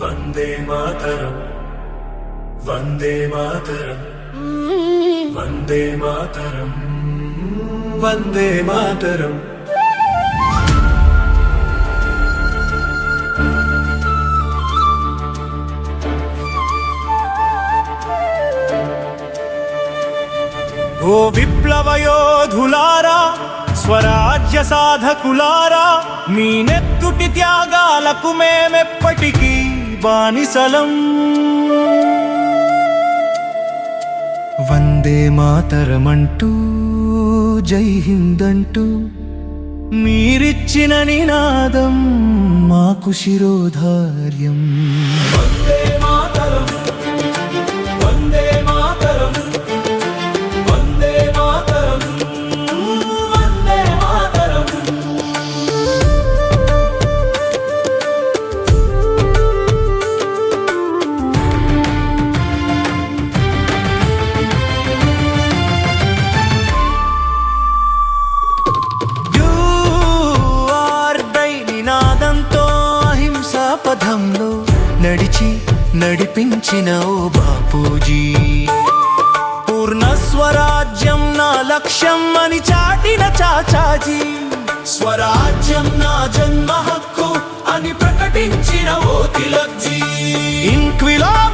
వందే మాతరం వందే మాతరం వందే మాతరం వందే మాతరం. ఓ విప్లవయోధులారా స్వరాజ్య సాధకులారా మీ నెత్తుటి త్యాగాలకు మేమెప్పటికీ బానిసలం. వందే మాతరమంటూ జై హిందంటూ మీరిచ్చిన నినాదం మాకు శిరోధార్యం. నడిచి నడిపించిన ఓ బాపూజీ. పూర్ణ స్వరాజ్యం నా లక్ష్యం అని చాటిన చాచాజీ. స్వరాజ్యం నా జన్మ హక్కు అని ప్రకటించిన ఓ తిలక్జీ. ఇంక్విలాబ్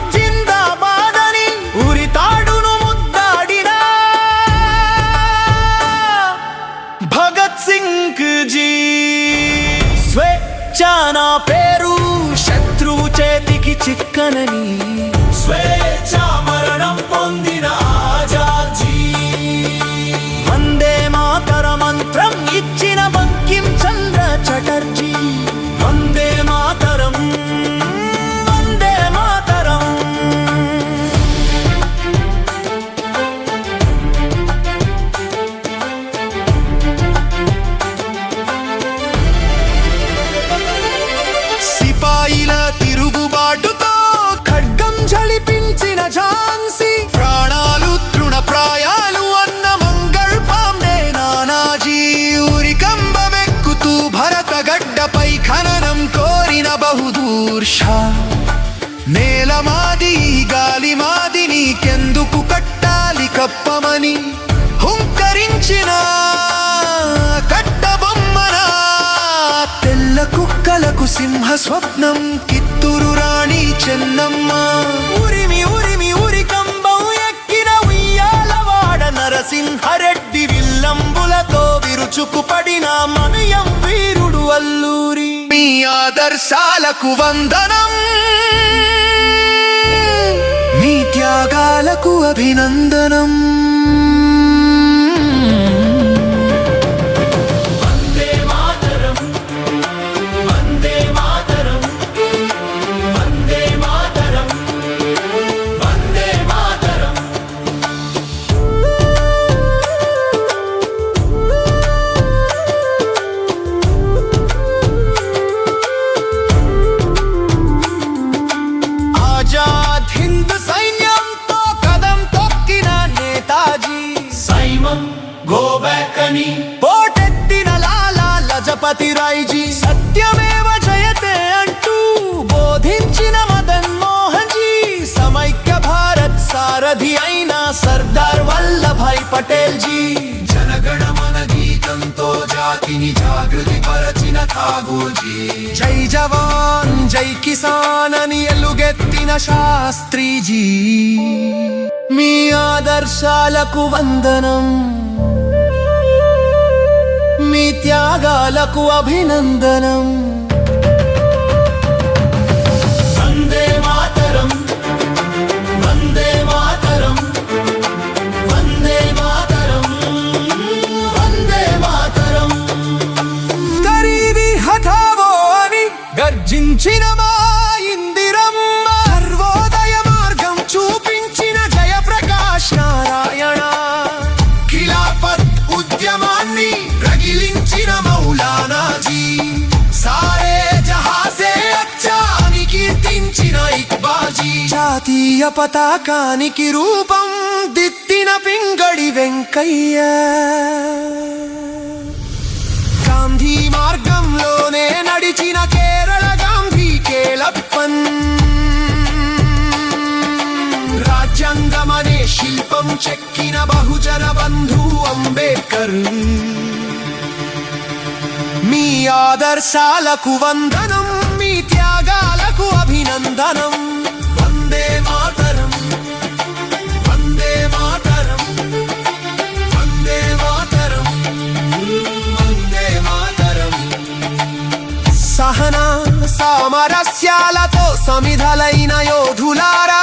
ஜனனி బహుదూర్ షా నేల మాది గాలి మాది నీకెందుకు కట్టాలి కప్పమని హుంకరించిన కట్టబొమ్మన తెల్ల కుక్కలకు సింహ స్వప్నం కిత్తూరు రాణి చెన్నమ్మ ఉరిమి ఉరిమి ఉరి కంబం ఎక్కిన ఉయ్యాలవాడ నరసింహరెడ్డి విల్లంబులతో విరుచుకుపడిన మనయం వీరుడు అల్లూరి మీ ఆదర్శాలకు వందనం. మీ త్యాగాలకు అభినందనం. లజపతి రాయ్జీ. సత్యమేవ జయతే అంటూ బోధించిన మదన్ మోహన్ జీ సమైక్య భారత్ సారథి అయిన సర్దార్ వల్లభాయ్ పటేల్ జీ జనగణమన గీతంతో జాతిని జాగృతి పరచిన ఠాగూర్జీ. జై జవాన్ జై కిసాన్ అని ఎలుగెత్తిన శాస్త్రీజీ. మీ ఆదర్శాలకు వందనం. మీ త్యాగాలకు అభినందనం. వందే మాతరం వందే మాతరం వందే మాతరం వందే మాతరం. ఖరీది హఠావో అని గర్జించిన మా ఉద్యమాన్ని రగిలించిన మౌలానాజీ. సారే జహాసే అచ్చాని కీర్తించిన ఇక్బాజీ. జాతీయ పతాకానికి రూపం దిత్తిన పింగళి వెంకయ్య. గాంధీ మార్గంలోనే నడిచిన శిల్పం చెక్కిన బహుజన బంధు అంబేద్కర్. మీ ఆదర్శాలకు వందనం మీ త్యాగాలకు అభినందనం. వందే మాతరం వందే మాతరం వందే మాతరం వందే మాతరం. సహన సామరస్యాలతో సమిధలైన యోధులారా